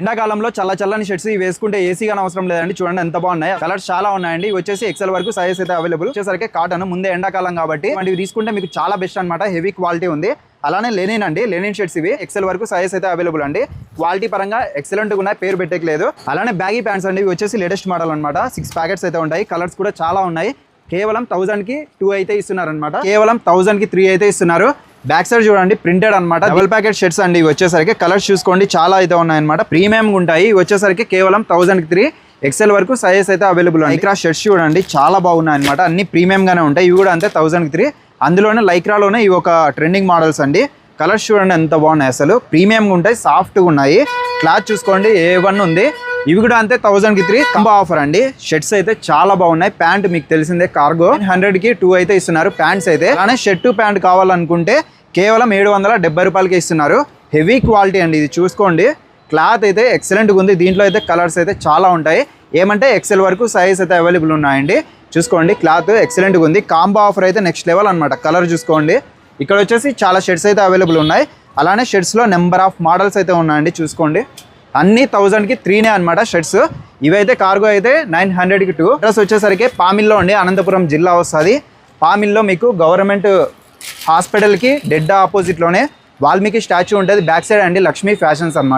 ఎండాకాలంలో చల్ల చల్లని షర్ట్స్ ఇవి వేసుకుంటే ఏసీ కానీ అవసరం లేదండి. చూడండి ఎంత బాగున్నాయి. కలర్స్ చాలా ఉన్నాయండి. వచ్చేసి ఎక్సెల్ వరకు సైజెస్ అయితే అవైలబుల్ వచ్చేసరికి కాటన్ ముందే ఎండాకాలం కాబట్టి ఇవి తీసుకుంటే మీకు చాలా బెస్ట్ అన్నమాట. హెవీ క్వాలిటీ ఉంది. అలానే లెనిన్ అండి. లెనిన్ షర్ట్స్ ఇవి ఎక్సెల్ వరకు సైజ్ అయితే అవైలబుల్ అండి. క్వాలిటీ పరంగా ఎక్సలెంట్ ఉన్నాయి. పేరు పెట్టకలేదు అలానే బ్యాగీ ప్యాంట్స్ అండి. ఇవి వచ్చేసి లేటెస్ట్ మోడల్ అనమాట సిక్స్ ప్యాకెట్స్ అయితే ఉంటాయి. కలర్స్ కూడా చాలా ఉన్నాయి. కేవలం థౌసండ్కి టూ అయితే ఇస్తున్నారు అనమాట కేవలం థౌసండ్కి త్రీ అయితే ఇస్తున్నారు. బ్యాక్ సైడ్ చూడండి ప్రింటెడ్ అనమాట డబుల్ ప్యాకెట్ షర్ట్స్ అండి. ఇవి వచ్చేసరికి కలర్స్ చూసుకోండి. చాలా అయితే ఉన్నాయన్నమాట. ప్రీమియం ఉంటాయి. ఇవి వచ్చేసరికి కేవలం థౌసండ్కి త్రీ ఎక్సెల్ వరకు సైజెస్ అయితే అవైలబుల్ ఉన్నాయి లైక్రా షర్ట్స్ చూడండి. చాలా బాగున్నాయి అనమాట అన్ని ప్రీమియం గానే ఉంటాయి. ఇవి కూడా అంతే థౌసండ్కి త్రీ అందులోనే లైక్రాలోనే ఇవి ఒక ట్రెండింగ్ మోడల్స్ అండి. కలర్స్ చూడండి ఎంత బాగున్నాయి అసలు. ప్రీమియంగా ఉంటాయి సాఫ్ట్గా ఉన్నాయి. క్లాత్ చూసుకోండి. ఏ వన్ ఉంది. ఇవి కూడా అంతే థౌసండ్కి త్రీ కంబో ఆఫర్ అండి. షర్ట్స్ అయితే చాలా బాగున్నాయి. ప్యాంట్ మీకు తెలిసిందే కార్గో హండ్రెడ్కి టూ అయితే ఇస్తున్నారు. ప్యాంట్స్ అయితే. అలానే షర్ట్ ప్యాంట్ కావాలనుకుంటే కేవలం ఏడు వందల డెబ్బై రూపాయలకి ఇస్తున్నారు. హెవీ క్వాలిటీ అండి ఇది చూసుకోండి. క్లాత్ అయితే ఎక్సలెంట్గా ఉంది. దీంట్లో అయితే కలర్స్ అయితే చాలా ఉంటాయి. ఏమంటే ఎక్సెల్ వరకు సైజ్ అయితే అవైలబుల్ ఉన్నాయండి. చూసుకోండి క్లాత్ ఎక్సలెంట్గా ఉంది. కాంబో ఆఫర్ అయితే నెక్స్ట్ లెవెల్ అనమాట కలర్ చూసుకోండి. ఇక్కడ వచ్చేసి చాలా షర్ట్స్ అయితే అవైలబుల్ ఉన్నాయి. అలానే షర్ట్స్లో నెంబర్ ఆఫ్ మోడల్స్ అయితే ఉన్నాయండి. చూసుకోండి. అన్ని థౌజండ్కి త్రీనే అనమాట షర్ట్స్ ఇవైతే కార్గో అయితే నైన్ హండ్రెడ్కి టూ అడ్రస్ వచ్చేసరికి పామిల్లో అండి అనంతపురం జిల్లా వస్తుంది. పామిల్లో మీకు గవర్నమెంట్ హాస్పిటల్కి డెడ్ ఆపోజిట్లోనే వాల్మీకి స్టాచ్యూ ఉంటుంది. బ్యాక్ సైడ్ అండి లక్ష్మీ ఫ్యాషన్స్ అన్నమాట.